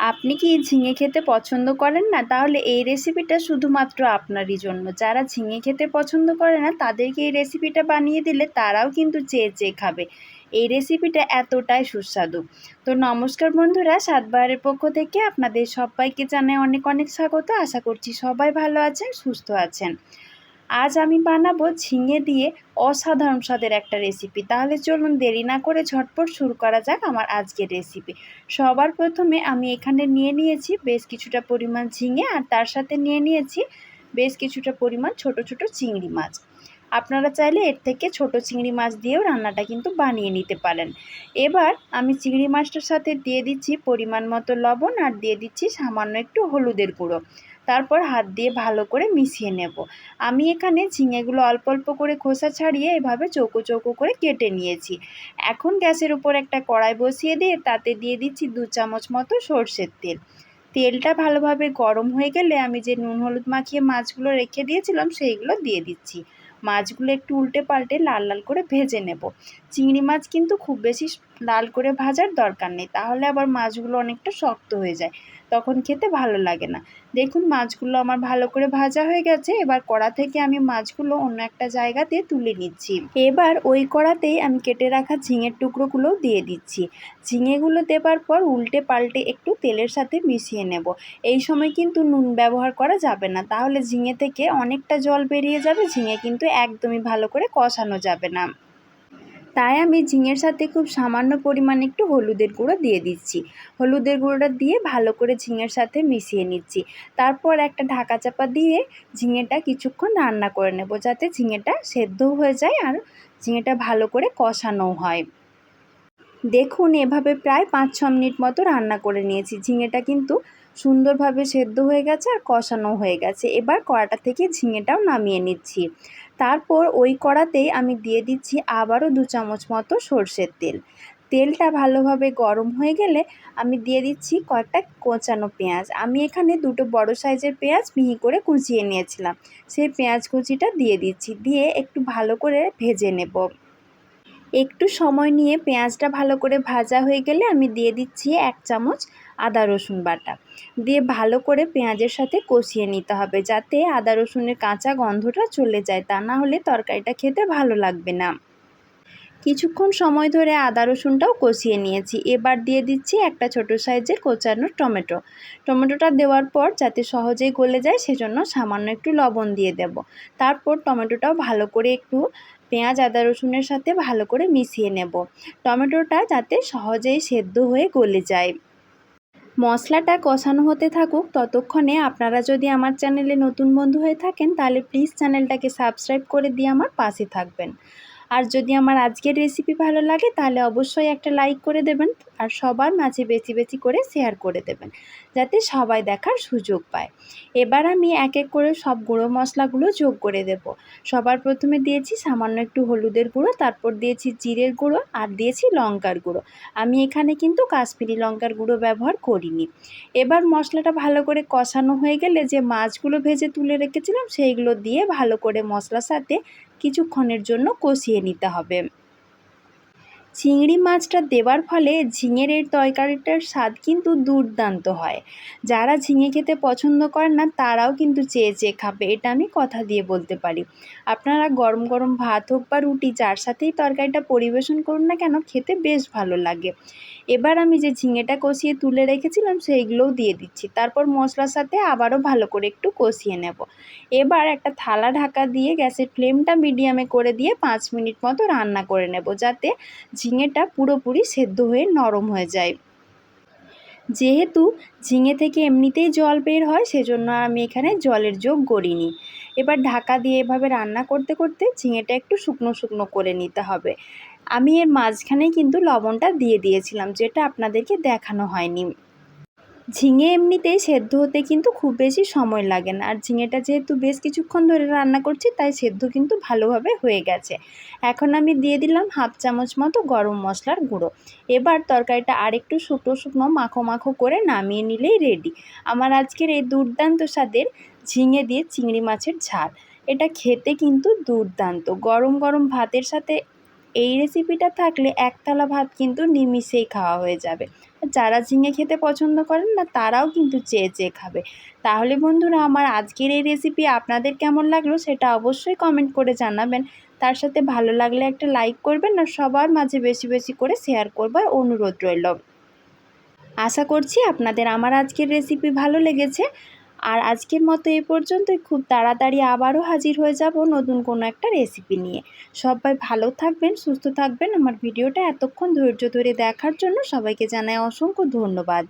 আপনি কি ঝিঙে খেতে পছন্দ করেন না? তাহলে এই রেসিপিটা শুধুমাত্র আপনারই জন্য। যারা ঝিঙে খেতে পছন্দ করে না, তাদেরকে এই রেসিপিটা বানিয়ে দিলে তারাও কিন্তু চেয়ে চেয়ে খাবে। এই রেসিপিটা এতটাই সুস্বাদু। তো নমস্কার বন্ধুরা, সাতবারের পক্ষ থেকে আপনাদের সবাইকে জানাই অনেক অনেক স্বাগত। আশা করছি সবাই ভালো আছেন, সুস্থ আছেন। আজ আমি বানাবো ঝিঙে দিয়ে অসাধারণ স্বাদের একটা রেসিপি তাহলে চলুন দেরি না করে ঝটপট শুরু করা যাক আমার আজকের রেসিপি সবার প্রথমে আমি এখানে নিয়ে নিয়েছি বেশ কিছুটা পরিমাণ ঝিঙে আর তার সাথে নিয়ে নিয়েছি বেশ কিছুটা পরিমাণ ছোট ছোট চিংড়ি মাছ। আপনারা চাইলে এর থেকে ছোট চিংড়ি মাছ দিয়েও রান্নাটা কিন্তু বানিয়ে নিতে পারেন। এবার আমি চিংড়ি মাছটার সাথে দিয়ে দিচ্ছি পরিমাণ মতো লবণ আর দিয়ে দিচ্ছি সামান্য একটু হলুদের গুঁড়ো। তারপর হাত দিয়ে ভালো করে মিশিয়ে নেব। আমি এখানে ঝিঙেগুলো অল্প অল্প করে খোসা ছাড়িয়ে এভাবে চৌকো চৌকো করে কেটে নিয়েছি। এখন গ্যাসের উপর একটা কড়াই বসিয়ে দিয়ে তাতে দিয়ে দিচ্ছি দু চামচ মতো সর্ষের তেল। তেলটা ভালোভাবে গরম হয়ে গেলে আমি যে নুন হলুদ মাখিয়ে মাছগুলো রেখে দিয়েছিলাম সেইগুলো দিয়ে দিচ্ছি। মাছগুলো একটু উল্টে পাল্টে লাল লাল করে ভেজে নেব। চিংড়ি মাছ কিন্তু খুব বেশি লাল করে ভাজার দরকার নেই। তাহলে আবার মাছগুলো অনেকটা শক্ত হয়ে যায়। তখন খেতে ভালো লাগে না। দেখুন, মাছগুলো আমার ভালো করে ভাজা হয়ে গেছে। এবার কড়া থেকে আমি মাছগুলো অন্য একটা জায়গাতে তুলে নিচ্ছি। এবার ওই কড়াতেই আমি কেটে রাখা ঝিঙের টুকরোগুলোও দিয়ে দিচ্ছি। ঝিঙেগুলো দেবার পর উল্টে পাল্টে একটু তেলের সাথে মিশিয়ে নেব। এই সময় কিন্তু নুন ব্যবহার করা যাবে না। তাহলে ঝিঙে থেকে অনেকটা জল বেরিয়ে যাবে। ঝিঙে কিন্তু একদমই ভালো করে কষানো যাবে না। তাই আমি ঝিঙের সাথে খুব সামান্য পরিমাণে একটু হলুদের গুঁড়ো দিয়ে দিচ্ছি। হলুদের গুঁড়োটা দিয়ে ভালো করে ঝিঙের সাথে মিশিয়ে নিচ্ছি। তারপর একটা ঢাকা চাপা দিয়ে ঝিঙেটা কিছুক্ষণ রান্না করে নেব যাতে ঝিঙেটা সেদ্ধও হয়ে যায় আর ঝিঙেটা ভালো করে কষানো হয়। দেখুন এভাবে প্রায় পাঁচ ছ মিনিট মতো রান্না করে নিয়েছি। ঝিঙেটা কিন্তু সুন্দরভাবে সেদ্ধ হয়ে গেছে আর কষানো হয়ে গেছে। এবার কড়াটা থেকে ঝিঙেটাও নামিয়ে নিচ্ছি। তারপর ওই কড়াতেই আমি দিয়ে দিচ্ছি আবারও দু চামচ মতো সর্ষের তেল। তেলটা ভালোভাবে গরম হয়ে গেলে আমি দিয়ে দিচ্ছি কয়েকটা কোচানো পেঁয়াজ। আমি এখানে দুটো বড় সাইজের পেঁয়াজ মিহি করে কুচিয়ে নিয়েছিলাম। সেই পেঁয়াজ কুচিটা দিয়ে দিচ্ছি। দিয়ে একটু ভালো করে ভেজে নেব। একটু সময় নিয়ে পেঁয়াজটা ভালো করে ভাজা হয়ে গেলে আমি দিয়ে দিচ্ছি এক চামচ আদা, রসুন বাটা। দিয়ে ভালো করে পেঁয়াজের সাথে কষিয়ে নিতে হবে যাতে আদা, রসুনের কাঁচা গন্ধটা চলে যায়। তা না হলে তরকারিটা খেতে ভালো লাগবে না। কিছুক্ষণ সময় ধরে আদা, রসুনটাও কষিয়ে নিয়েছি। এবার দিয়ে দিচ্ছি একটা ছোট সাইজের কোচানো টমেটো। টমেটোটা দেওয়ার পর যাতে সহজেই গলে যায়, সেজন্য সামান্য একটু লবণ দিয়ে দেব। তারপর টমেটোটাও ভালো করে একটু পেঁয়াজ, আদা, রসুনের সাথে ভালো করে মিশিয়ে নেব। টমেটোটা যাতে সহজেই সেদ্ধ হয়ে গলে যায়। মশলাটা কষানো হতে থাকুক, ততক্ষণে আপনারা যদি আমার চ্যানেলে নতুন বন্ধু হয়ে থাকেন, তাহলে প্লিজ চ্যানেলটাকে সাবস্ক্রাইব করে দিয়ে আমার পাশে থাকবেন। আর যদি আমার আজকের রেসিপি ভালো লাগে, তাহলে অবশ্যই একটা লাইক করে দেবেন আর সবার মাঝে বেশি বেশি করে শেয়ার করে দেবেন, যাতে সবাই দেখার সুযোগ পায়। এবার আমি এক এক করে সব গুঁড়ো মশলাগুলো যোগ করে দেব। সবার প্রথমে দিয়েছি সামান্য একটু হলুদের গুঁড়ো, তারপর দিয়েছি জিরের গুঁড়ো আর দিয়েছি লঙ্কার গুঁড়ো। আমি এখানে কিন্তু কাশ্মীরি লঙ্কার গুঁড়ো ব্যবহার করিনি। এবার মশলাটা ভালো করে কষানো হয়ে গেলে যে মাছগুলো ভেজে তুলে রেখেছিলাম, সেইগুলো দিয়ে ভালো করে মশলার সাথে কিছুক্ষণের জন্য কষিয়ে নিতে হবে। চিংড়ি মাছটা দেওয়ার ফলে ঝিঙের এই তরকারিটার স্বাদ কিন্তু দুর্দান্ত হয়। যারা ঝিঙে খেতে পছন্দ করেন না, তারাও কিন্তু চেয়ে চেয়ে খাবে, এটা আমি কথা দিয়ে বলতে পারি। আপনারা গরম গরম ভাত হোক বা রুটি, যার সাথেই তরকারিটা পরিবেশন করুন না কেন, খেতে বেশ ভালো লাগে। এবার আমি যে ঝিঙেটা কষিয়ে তুলে রেখেছিলাম সেইগুলোও দিয়ে দিচ্ছি। তারপর মশলার সাথে আবারও ভালো করে একটু কষিয়ে নেব। এবার একটা থালা ঢাকা দিয়ে গ্যাসের ফ্লেমটা মিডিয়ামে করে দিয়ে পাঁচ মিনিট মতো রান্না করে নেব যাতে ঝিঙেটা পুরোপুরি সেদ্ধ হয়ে নরম হয়ে যায়। যেহেতু ঝিঙে থেকে এমনিতেই জল বের হয়, সেজন্য আমি এখানে জলের যোগ করিনি। এবার ঢাকা দিয়ে এভাবে রান্না করতে করতে ঝিঙেটা একটু শুকনো শুকনো করে নিতে হবে। আমি এর মাঝখানেই কিন্তু লবণটা দিয়ে দিয়েছিলাম, যেটা আপনাদেরকে দেখানো হয়নি। ঝিঙে এমনিতেই সেদ্ধ হতে কিন্তু খুব বেশি সময় লাগে না, আর ঝিঙেটা যেহেতু বেশ কিছুক্ষণ ধরে রান্না করছি, তাই সেদ্ধ কিন্তু ভালোভাবে হয়ে গেছে। এখন আমি দিয়ে দিলাম হাফ চামচ মতো গরম মশলার গুঁড়ো। এবার তরকারিটা আরেকটু শুকনো শুকনো মাখো মাখো করে নামিয়ে নিলেই রেডি আমার আজকের এই দুর্দান্ত স্বাদের ঝিঙে দিয়ে চিংড়ি মাছের ঝাল। এটা খেতে কিন্তু দুর্দান্ত। গরম গরম ভাতের সাথে এই রেসিপিটা থাকলে একতলা ভাত কিন্তু নিমিষেই খাওয়া হয়ে যাবে। যারা ঝিঙে খেতে পছন্দ করেন না, তারাও কিন্তু চেয়ে চেয়ে খাবে। তাহলে বন্ধুরা, আমার আজকের এই রেসিপি আপনাদের কেমন লাগল সেটা অবশ্যই কমেন্ট করে জানাবেন। তার সাথে ভালো লাগলে একটা লাইক করবেন আর সবার মাঝে বেশি বেশি করে শেয়ার করবার অনুরোধ রইল। আশা করছি আপনাদের আমার আজকের রেসিপি ভালো লেগেছে। আর আজকের মতো এই পর্যন্তই। খুব তাড়াতাড়ি আবারও হাজির হয়ে যাব নতুন কোনো একটা রেসিপি নিয়ে। সবাই ভালো থাকবেন, সুস্থ থাকবেন। আমার ভিডিওটা এতক্ষণ ধৈর্য ধরে দেখার জন্য সবাইকে জানাই অসংখ্য ধন্যবাদ।